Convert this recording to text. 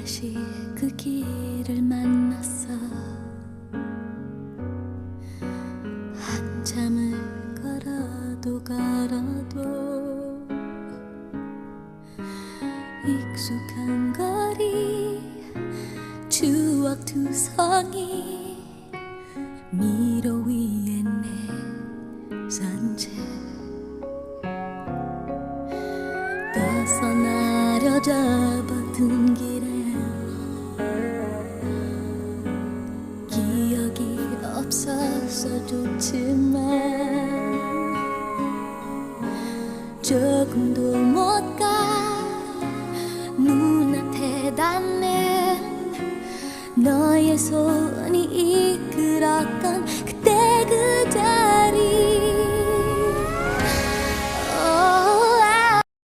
다시 그 길을 만났어 한참을 걸어도 걸어도 익숙한 거리 추억 두성이 미로 위에 내 산책 떠서 나려잡았던 길 서 좋지만 조금도 못 가 눈앞에 닿는 너의 손이 이끌었던